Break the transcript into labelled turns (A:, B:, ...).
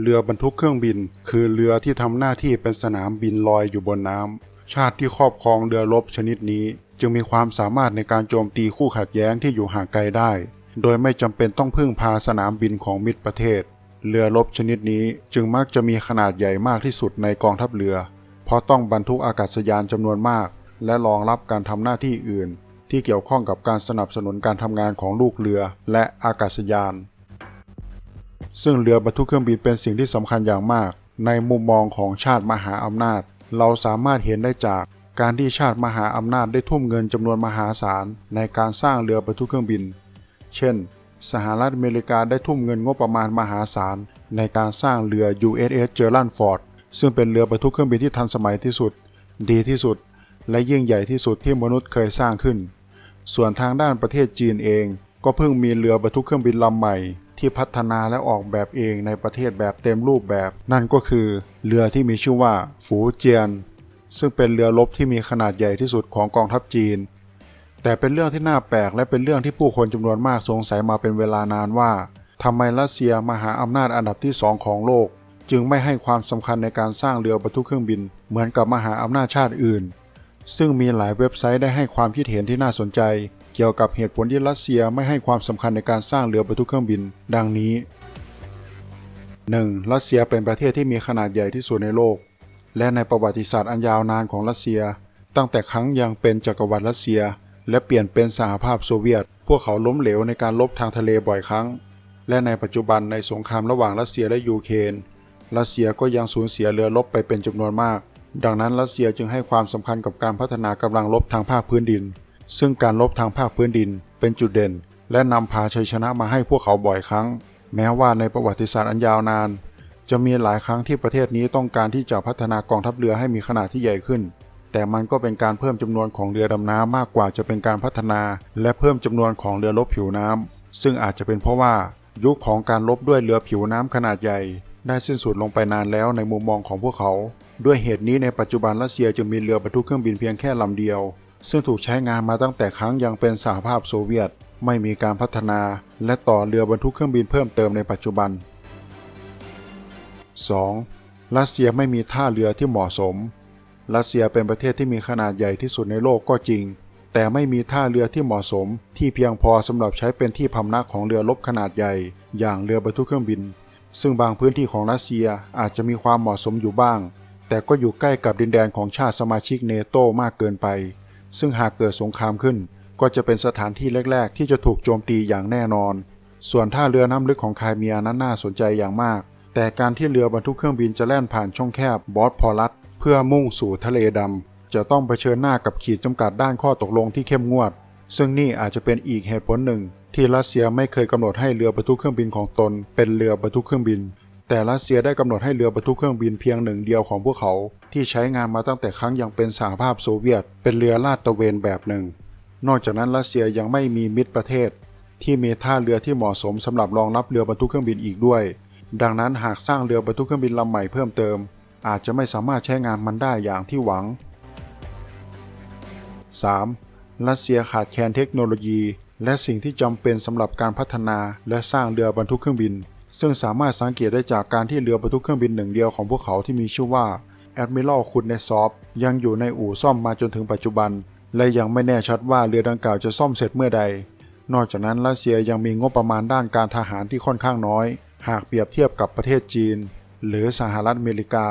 A: เรือบรรทุกเครื่องบิน คือเรือที่ทำหน้าที่เป็นสนามบินลอยอยู่บนน้ำชาติที่ครอบครองเรือรบชนิดนี้ จึงมีความสามารถในการโจมตีคู่ขัดแย้งที่อยู่ห่างไกลได้ โดยไม่จำเป็นต้องพึ่งพาสนามบินของมิตรประเทศ เรือรบชนิดนี้จึงมักจะมีขนาดใหญ่มากที่สุดในกองทัพเรือ เพราะต้องบรรทุกอากาศยานจำนวนมาก และรองรับการทำหน้าที่อื่น ที่เกี่ยวข้องกับการสนับสนุนการทำงานของลูกเรือ และอากาศยาน ซึ่งเรือบรรทุกเครื่องบินเป็นสิ่งที่สำคัญอย่างมาก ในมุมมองของชาติมหาอำนาจ เราสามารถเห็นได้จากการที่ชาติมหาอำนาจได้ทุ่มเงินจำนวนมหาศาลในการสร้างเรือบรรทุกเครื่องบิน เช่น สหรัฐอเมริกาได้ทุ่มเงินงบประมาณมหาศาลในการสร้างเรือ USS Gerald Ford ซึ่งเป็นเรือบรรทุกเครื่องบินที่ทันสมัยที่สุด ดีที่สุด และยิ่งใหญ่ที่สุดที่มนุษย์เคยสร้างขึ้น ส่วนทางด้านประเทศจีนเอง ก็เพิ่งมีเรือบรรทุกเครื่องบินลำใหม่ ที่พัฒนาและออกแบบเองในประเทศแบบเต็มรูปแบบ นั่นก็คือ เรือที่มีชื่อว่า ฝูเจียน ซึ่งเป็นเรือรบที่มีขนาดใหญ่ที่สุดของกองทัพจีน แต่เป็นเรื่องที่น่าแปลกและเป็นเรื่องที่ผู้คนจำนวนมากสงสัยมาเป็นเวลานานว่าทำไมรัสเซียมหาอำนาจอันดับที่สองของโลก จึงไม่ให้ความสำคัญในการสร้างเรือบรรทุกเครื่องบิน เหมือนกับมหาอำนาจชาติอื่น ซึ่งมีหลายเว็บไซต์ได้ให้ความคิดเห็นที่น่าสนใจ กี่ยวกับเหตุผลที่รัสเซียไม่ให้ความสำคัญในการสร้างเรือบรรทุกเครื่องบิน ดังนี้ 1. รัสเซียเป็นประเทศที่มีขนาดใหญ่ที่สุดในโลก และในประวัติศาสตร์อันยาวนานของรัสเซีย ตั้งแต่ครั้งยังเป็นจักรวรรดิรัสเซีย และเปลี่ยนเป็นสหภาพโซเวียต พวกเขาล้มเหลวในการลบทางทะเลบ่อยครั้ง และในปัจจุบันในสงครามระหว่างรัสเซียและยูเครนรัสเซียก็ยังสูญเสียเรือรบไปเป็นจำนวนมาก ดังนั้นรัสเซียจึงให้ความสำคัญกับการพัฒนากำลังรบทางภาคพื้นดิน ซึ่งการรบทางภาคพื้นดินเป็นจุดเด่น และนำพาชัยชนะมาให้พวกเขาบ่อยครั้ง แม้ว่าในประวัติศาสตร์อันยาวนาน จะมีหลายครั้งที่ประเทศนี้ต้องการที่จะพัฒนากองทัพเรือให้มีขนาดที่ใหญ่ขึ้น แต่มันก็เป็นการเพิ่มจำนวนของเรือดำน้ำมากกว่าจะเป็นการพัฒนา และเพิ่มจำนวนของเรือรบผิวน้ำซึ่งอาจจะเป็นเพราะว่ายุคของการรบด้วยเรือผิวน้ำขนาดใหญ่ ได้สิ้นสุดลงไปนานแล้วในมุมมองของพวกเขา ด้วยเหตุนี้ในปัจจุบันรัสเซียจึงมีเรือบรรทุกเครื่องบินเพียงแค่ลำเดียว ซึ่งถูกใช้งานมาตั้งแต่ครั้งยังเป็นสหภาพโซเวียต ไม่มีการพัฒนา และต่อเรือบรรทุกเครื่องบินเพิ่มเติมในปัจจุบัน 2. รัสเซียไม่มีท่าเรือที่เหมาะสม รัสเซียเป็นประเทศที่มีขนาดใหญ่ที่สุดในโลกก็จริง แต่ไม่มีท่าเรือที่เหมาะสม ที่เพียงพอสำหรับใช้เป็นที่พำนักของเรือรบขนาดใหญ่ อย่างเรือบรรทุกเครื่องบิน ซึ่งบางพื้นที่ของรัสเซียอาจจะมีความเหมาะสมอยู่บ้าง แต่ก็อยู่ใกล้กับดินแดนของชาติสมาชิกเนโตมากเกินไป ซึ่งหากเกิดสงครามขึ้น ก็จะเป็นสถานที่แรก ๆ ที่จะถูกโจมตีอย่างแน่นอน ส่วนท่าเรือน้ำลึกของไครเมียนั้นน่าสนใจอย่างมาก แต่การที่เรือบรรทุกเครื่องบินจะแล่นผ่านช่องแคบบอสพอลัสเพื่อมุ่งสู่ทะเลดำจะต้องเผชิญหน้ากับขีดจำกัดด้านข้อตกลงที่เข้มงวด ซึ่งนี่อาจจะเป็นอีกเหตุผลหนึ่ง ที่รัสเซียไม่เคยกำหนดให้เรือบรรทุกเครื่องบินของตน เป็นเรือบรรทุกเครื่องบิน แต่รัสเซียได้กำหนดให้เรือบรรทุกเครื่องบินเพียงหนึ่งเดียวของพวกเขา ที่ใช้งานมาตั้งแต่ครั้งยังเป็นสหภาพโซเวียต เป็นเรือลาดตระเวนแบบหนึ่ง นอกจากนั้นรัสเซียยังไม่มีมิตรประเทศ ที่มีท่าเรือที่เหมาะสมสำหรับรองรับเรือบรรทุกเครื่องบินอีกด้วย ดังนั้นหากสร้างเรือบรรทุกเครื่องบินลำใหม่เพิ่มเติม อาจจะไม่สามารถใช้งานมันได้อย่างที่หวัง 3. รัสเซียขาดแคลนเทคโนโลยี และสิ่งที่จำเป็นสำหรับการพัฒนาและสร้างเรือบรรทุกเครื่องบินซึ่งสามารถสังเกตได้จากการที่เรือบรรทุกเครื่องบินหนึ่งเดียวของพวกเขาที่มีชื่อว่า Admiral k u n e s o v ยังอยู่ในอู่ซ่อมมาจนถึงปัจจุบัน และยังไม่แน่ชัดว่าเรือดังกล่าวจะซ่อมเสร็จเมื่อใด นอกจากนั้นรัสเซียยังมีงบประมาณด้านการทหารที่ค่อนข้างน้อย หากเปรียบเทียบกับประเทศจีน หรือสหรัฐอเมริกา